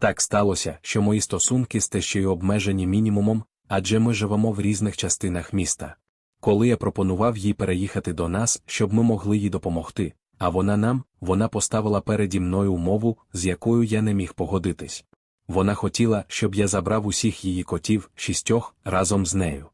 Так сталося, що мої стосунки з тещею обмежені мінімумом, адже ми живемо в різних частинах міста. Коли я пропонував їй переїхати до нас, щоб ми могли їй допомогти, а вона нам, вона поставила переді мною умову, з якою я не міг погодитись. Вона хотіла, щоб я забрав усіх її котів, шістьох, разом з нею.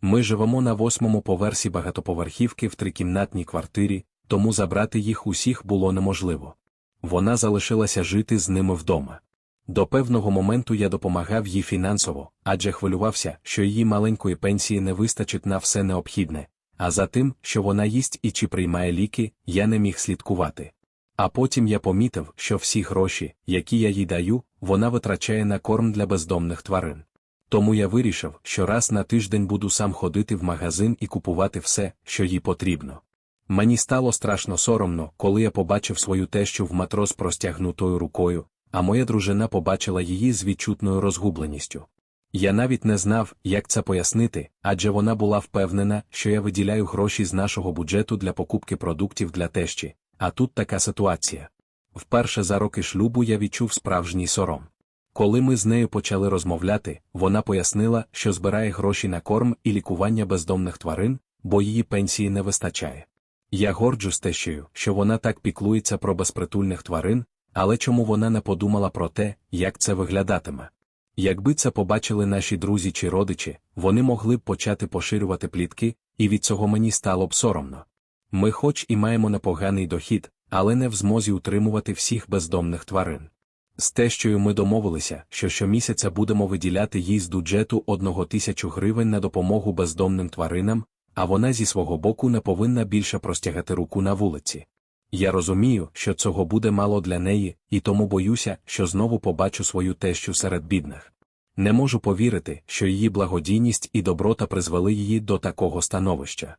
Ми живемо на восьмому поверсі багатоповерхівки в трикімнатній квартирі, тому забрати їх усіх було неможливо. Вона залишилася жити з ними вдома. До певного моменту я допомагав їй фінансово, адже хвилювався, що її маленької пенсії не вистачить на все необхідне, а за тим, що вона їсть і чи приймає ліки, я не міг слідкувати. А потім я помітив, що всі гроші, які я їй даю, вона витрачає на корм для бездомних тварин. Тому я вирішив, що раз на тиждень буду сам ходити в магазин і купувати все, що їй потрібно. Мені стало страшно соромно, коли я побачив свою тещу в матрос простягнутою рукою, а моя дружина побачила її з відчутною розгубленістю. Я навіть не знав, як це пояснити, адже вона була впевнена, що я виділяю гроші з нашого бюджету для покупки продуктів для тещі, а тут така ситуація. Вперше за роки шлюбу я відчув справжній сором. Коли ми з нею почали розмовляти, вона пояснила, що збирає гроші на корм і лікування бездомних тварин, бо її пенсії не вистачає. Я горджусь тещею, що вона так піклується про безпритульних тварин, але чому вона не подумала про те, як це виглядатиме? Якби це побачили наші друзі чи родичі, вони могли б почати поширювати плітки, і від цього мені стало б соромно. Ми хоч і маємо непоганий дохід, але не в змозі утримувати всіх бездомних тварин. З тещою ми домовилися, що щомісяця будемо виділяти їй з бюджету одного тисячу гривень на допомогу бездомним тваринам, а вона зі свого боку не повинна більше простягати руку на вулиці. Я розумію, що цього буде мало для неї, і тому боюся, що знову побачу свою тещу серед бідних. Не можу повірити, що її благодійність і доброта призвели її до такого становища.